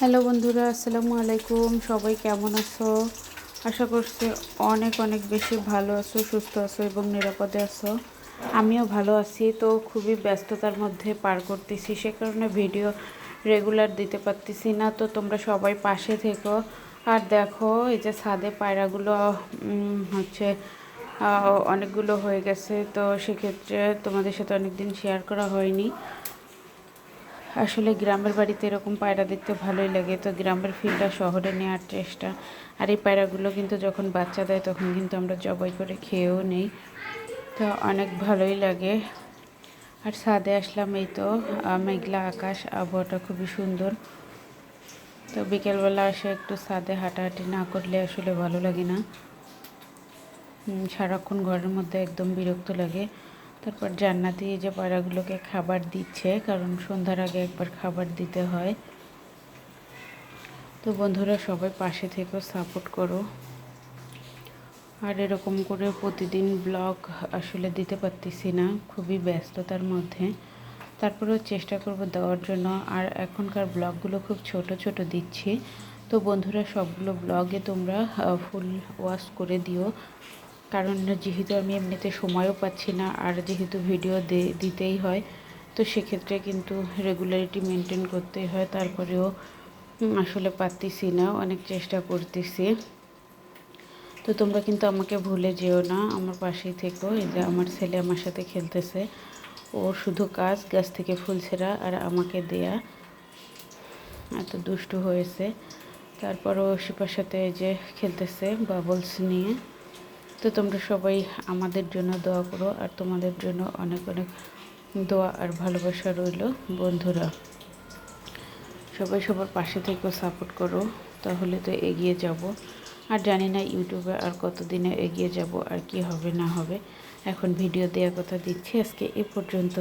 Hello বন্ধুরা, আসসালামু আলাইকুম। সবাই কেমন আছো? আশা করছি অনেক অনেক বেশি ভালো আছো, সুস্থ আছো এবং নিরাপদে আছো। আমিও ভালো আছি। তো খুবই ব্যস্ততার মধ্যে পার করতেছি, সে কারণে ভিডিও রেগুলার দিতে পারতেছি না। তো তোমরা সবাই পাশে থেকো। আর দেখো, এই যে ছাদে পায়রাগুলো হচ্ছে অনেকগুলো হয়ে গেছে। তো সেক্ষেত্রে তোমাদের সাথে অনেকদিন শেয়ার করা হয়নি। আসলে গ্রামের বাড়িতে এরকম পায়রা দেখতে ভালোই লাগে। তো গ্রামের ফিলটা শহরে নেওয়ার চেষ্টা। আর এই পায়রাগুলো কিন্তু যখন বাচ্চা দেয় তখন কিন্তু আমরা জবাই করে খেয়েও নেই। তো অনেক ভালোই লাগে। আর ছাদে আসলাম এই তো মেঘলা আকাশ, আবহাওয়াটা খুবই সুন্দর। তো বিকেলবেলা এসে একটু ছাদে হাঁটাহাঁটি না করলে আসলে ভালো লাগে না। সারাক্ষণ ঘরের মধ্যে একদম বিরক্ত লাগে। তারপর জান্নাতি যে পায়রাগুলোকে খাবার দিচ্ছে, কারণ সন্ধ্যার আগে একবার খাবার দিতে হয়। তো বন্ধুরা, সবাই পাশে থেকেও সাপোর্ট করো। আর এরকম করে প্রতিদিন ব্লগ আসলে দিতে পারতেছি না, খুবই ব্যস্ততার মধ্যে। তারপরেও চেষ্টা করব দেওয়ার জন্য। আর এখনকার ব্লগগুলো খুব ছোট ছোট দিচ্ছি। তো বন্ধুরা, সবগুলো ব্লগে তোমরা ফুল ওয়াশ করে দিও। কারণ যেহেতু আমি এমনিতে সময়ও পাচ্ছি না, আর যেহেতু ভিডিও দিতেই হয়, তো সেক্ষেত্রে কিন্তু রেগুলারিটি মেনটেন করতেই হয়, তারপরেও আসলে পারতেছি না, অনেক চেষ্টা করতেছি। তো তোমরা কিন্তু আমাকে ভুলে যেও না, আমার পাশেই থেকো, এই যে আমার ছেলে আমার সাথে খেলতেছে। ওর শুধু কাজ, গাছ থেকে ফুল ছেঁড়া আর আমাকে দেয়া। এত দুষ্টু হয়েছে। তারপরও শিপার সাথে এই যে খেলতেছে বাবলস নিয়ে। তো তোমরা সবাই আমাদের জন্য দোয়া করো, আর তোমাদের জন্য অনেক অনেক দোয়া আর ভালোবাসা রইল বন্ধুরা। সবাই সবার পাশে থেকেও সাপোর্ট করো, তাহলে তো এগিয়ে যাব। আর জানি না ইউটিউবে আর কতদিনে এগিয়ে যাব আর কি হবে না হবে। এখন ভিডিও দেওয়ার কথা দিচ্ছি, আজকে এ পর্যন্ত।